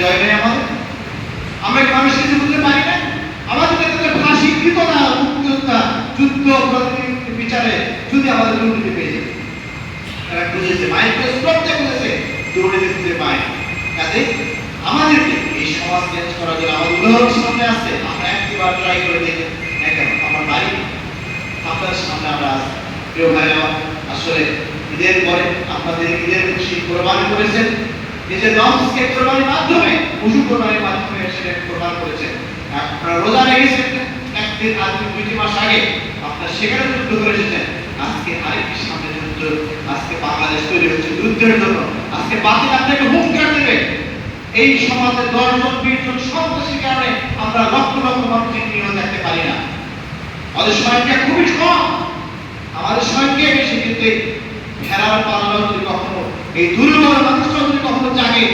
জয় নেই আমাদের। আমরা কি মানুষকে বুঝতে পারি না? আমাদের তাদের ফাঁসি কৃত না মুক্তিযোদ্ধা যুদ্ধ বিচারে যদি আমাদের দুর্নীতি পেয়ে যেত তারা বুঝেছে মাইন্ডকে স্টপতে বুঝেছে দুর্নীতি খুঁজে পায় কাজে আমাদেরকে এই সমাজ চেঞ্জ করার জন্য আমাদের উদাহরণ সামনে আছে আমরা একবার ট্রাই করে দেখি। না কেন? আমার বাড়ি আপনার সামনে আমরা আছি। প্রিয় ভাইরা, আসলে ঈদের পরে আপনাদের ঈদের খুশি কোরবানি করেছেন। নিজের নফসকে কোরবানির মাধ্যমে পশু কোরবানির মাধ্যমে সেটা কোরবান করেছেন আপনারা রোজা রেখেছেন, একদিন আজকে দুইটি মাস আগে আপনারা সেখানে যুদ্ধ করে এসেছেন। আজকে আরেকটি সামনে যুদ্ধ, আজকে বাংলাদেশ তৈরি হচ্ছে যুদ্ধের জন্য। আজকে বাতিল আপনাকে হুঙ্কার দেবে। এই সমাজে দশজন বিশজন সন্ত্রাসীর কারণে আমরা লক্ষ লক্ষ মানুষের নিয়োগ দেখতে পারি না। আমাদের সংখ্যা খুবই কম। আমাদের সংখ্যা বেশি, কিন্তু পাল্লা যদি কখনো এই দুর্বল মানুষটা যদি কখনো জাগে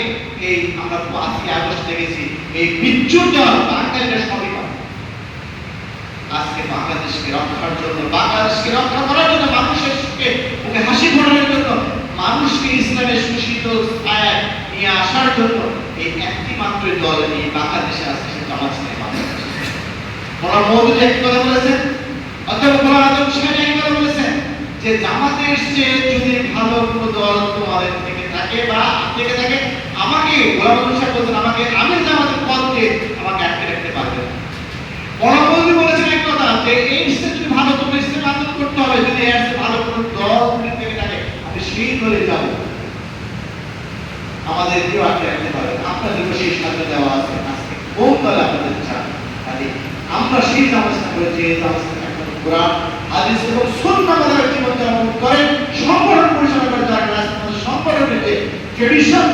এই আমরা পাঁচই আগস্ট এই বিচ্যুত বাঙালিরা সবই আজকে বাংলাদেশকে রক্ষার জন্য, বাংলাদেশকে রক্ষা করার জন্য মানুষের সুখে ওকে হাসি ফোটানোর জন্য মানুষকে ইসলামের সুশীত ছায়ায় নিয়ে আসার জন্য এই একটি মাত্র দল এই বাংলাদেশে আছে সে জামাত ইসলামী বাংলাদেশ কথা বলেছেন অথবা গোলাম আজম সাহেব এক কথা বলেছেন, যে জামাতের চেয়ে যদি ভালো কোনো দল তোমাদের থেকে থাকে বা থেকে থাকে আমাকে গোলাম সাহেব বলছেন, আমাকে আমি জামাতের পদ আমাকে আটকে রাখতে পারবে না। বলেছেন এক কথা, যে এই ইসলাম যদি ভালো তোমরা ইসলাম আন্দোলন করতে হবে, যদি এর ভালো কোনো দল থেকে থাকে, আমি সেই দলে যাব। আমাদের কেউ আটকে রাখতে পারবে না। আপনাদেরকে সেই স্বাধীনতা দেওয়া আছে। আজকে কোন দলে আপনাদের চান? কাজে আমরা সেই ব্যবস্থা করেছি এই ব্যবস্থা এখন কোরআন, হাদিস এবং সুন্নাহ মাদার জীবন যাপন করেন, সংগঠন পরিচালনা করে যারা রাজনীতি সংগঠনের ট্রেডিশন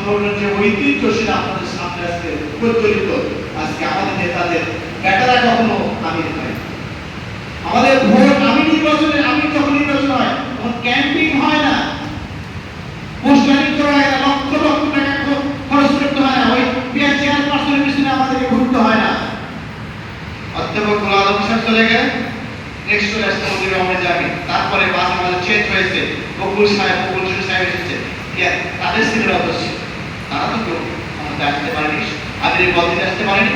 সংগঠনের যে ঐতিহ্য সেটা আপনাদের সামনে আজকে প্রচলিত আজকে আমাদের নেতাদের বেটারা কখনো আমির হয় আমাদের ভোট আমি নির্বাচনে, আমি যখন নির্বাচন হয়, তখন ক্যাম্পিং হয় না। পোস্টারিং হয় না, লক্ষ লক্ষ টাকা খরচ করতে হয় না। ওই বিয়ার চেয়ারপারসনের পিছনে আমাদেরকে ঘুরতে হয় না। অধ্যাপক আজম সাহেব চলে গেলেন। নেক্সট চলে আসছে মন্দির রহমান যাবে তারপরে বাস আমাদের চেঞ্জ হয়েছে। বকুল সাহেব বকুল সাহেব এসেছে। তাদের সিনিয়র অধ্যক্ষ তারা তো কেউ আমাদের আসতে পারেনি আদের বদিন আসতে পারেনি।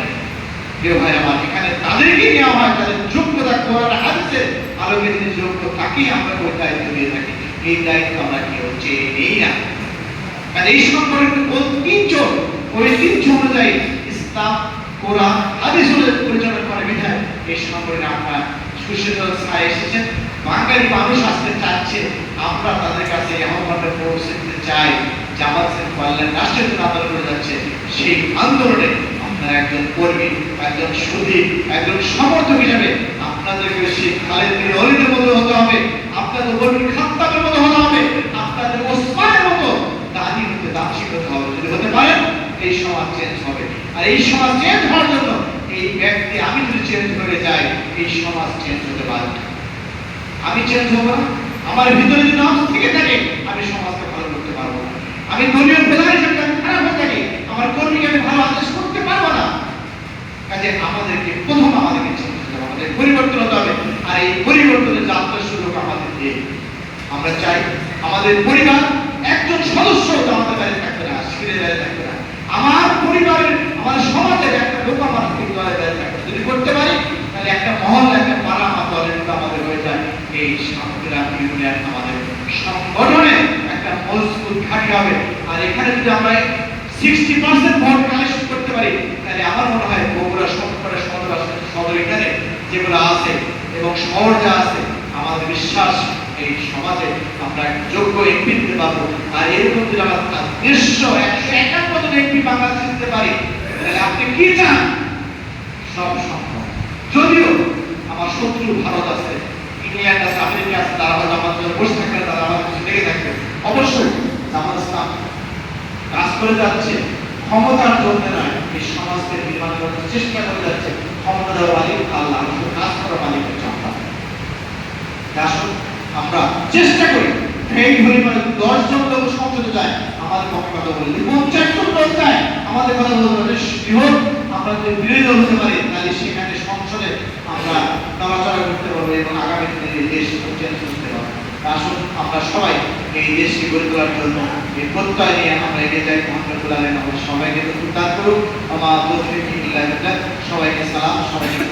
প্রিয় ভাই, আমার এখানে তাদেরকে নেওয়া হয়, তাদের যোগ্যতা কোরআন হাদিসে আলোকে যিনি যোগ্য তাকেই আমরা ওই দায়িত্ব দিয়ে থাকি। এই দায়িত্ব আমরা কেউ চেয়ে নেই না। কারণ এই সম্পর্কে কোন তিনজন অনুযায়ী ইসলাম, কোরআন, হাদিস পরিচালনা করে বিধায় এই সম্পর্কে আমরা সুশীল ছায় এসেছেন বাঙালি মানুষ আসতে চাচ্ছে, আমরা তাদের কাছে আহ্বানটা পৌঁছে দিতে চাই। ইসলাম রাষ্ট্রের আন্দোলন করে যাচ্ছে সেই আন্দোলনে আপনার একজন কর্মী, একজন সুদী একজন সমর্থক হিসেবে আপনাদেরকে সেই খালেদ বিন অলিদের মতো হতে হবে, আপনাদের কর্মী খাত্তাবের মতো হতে হবে, আপনাদের ওসমানের মতো দাদি হতে দার্শিক হতে হবে, যদি হতে পারেন এই সমাজ চেঞ্জ হবে। আর এই সমাজ চেঞ্জ হওয়ার জন্য এই ব্যক্তি আমি যদি চেঞ্জ হয়ে যাই, এই সমাজ চেঞ্জ হতে পারে। আমি চেঞ্জ হব না, আমার ভিতরে যদি নাম থেকে থাকে, আমি সমাজকে ভালো করতে পারব না আমি দলীয় প্রধান হিসেবে আমি খারাপ হয়ে থাকি। আমার কর্মীকে আমি ভালো আদেশ করতে পারব না। কাজে আমাদেরকে প্রথম আমাদেরকে আমাদের পরিবর্তন হতে হবে। আর এই পরিবর্তনের যাত্রা শুরু হোক আমাদের আমরা চাই, আমাদের পরিবার একজন সদস্য আমাদের বাইরে থাকবে না শিবিরের বাইরে থাকবে না। আমার পরিবারের, আমার সমাজের একটা লোক আমার দলের বাইরে থাকবে। যদি করতে পারি, তাহলে একটা মহল, একটা পাড়া আমার দলের আমাদের হয়ে যায়। এই ইউনিয়ন আমাদের সংগঠনে মজবুত ঘাঁটি হবে। আর এখানে যদি আমরা সিক্সটি পার্সেন্ট ভোট কালেকশন করতে পারি, তাহলে আমার মনে হয় বগুড়া সবকটা সদর সদর এখানে যেগুলো আছে এবং শহর যা আছে, আমাদের বিশ্বাস এই সমাজে আমরা যোগ্য এমপি দিতে পারব। আর এরকম যদি আমরা দেড়শো একশো একান্ন এমপি বাংলাদেশে দিতে পারি, তাহলে আপনি কি চান? সব সম্ভব। যদিও আমার শত্রু ভারত আছে ইংল্যান্ড আছে আমেরিকা আছে তারা হয়তো আমার জন্য বসে থাকবে না, তারা আমাদের কিছু লেগে থাকবে অবশ্যই জামাত ইসলাম কাজ করে যাচ্ছে, ক্ষমতার জন্য নয়, এই সমাজকে নির্মাণ করার চেষ্টা করে যাচ্ছে ক্ষমতা দেওয়ার মালিক আল্লাহ, কিন্তু কাজ করার মালিক হচ্ছে আসুন, আমরা চেষ্টা করি, এই পরিমাণে দশ জন লোক সংসদে যায়, আমাদের পক্ষে কথা বলি। পঞ্চাশ জন লোক যায়, আমাদের কথা বলতে বৃহৎ, আমরা যদি বিরোধী হতে পারি, তাহলে সেখানে সংসদে আমরা নড়াচড়া করতে পারব এবং আগামী দিনে দেশ চেঞ্জ করতে পারব। আসুন, আমরা সবাই এই দেশকে গড়ে তোলার জন্য আমার সবাইকে সালাম সবাইকে